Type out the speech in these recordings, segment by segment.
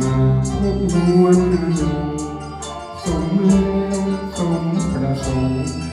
มาคบมวลอารมสมแล้วสมประสงค์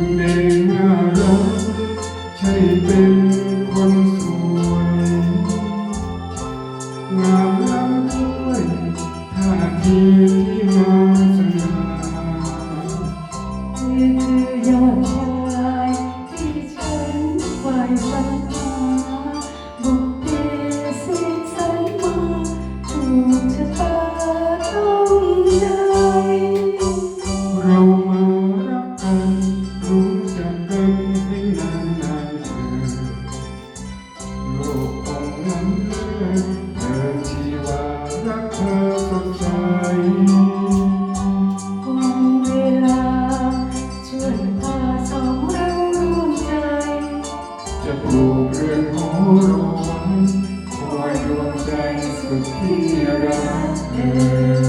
ำเองน่ารักใช่เป็นคนสวยงามล้ำด้วท่าทีที่งามสง่านี่ยอด เธอที่ว่ารักเธอสดใสวันเวลาชวยพาสองเราร่วใจ จะปลูกเรือนหอรวมคอยดวงใจสุดที่รักเธอ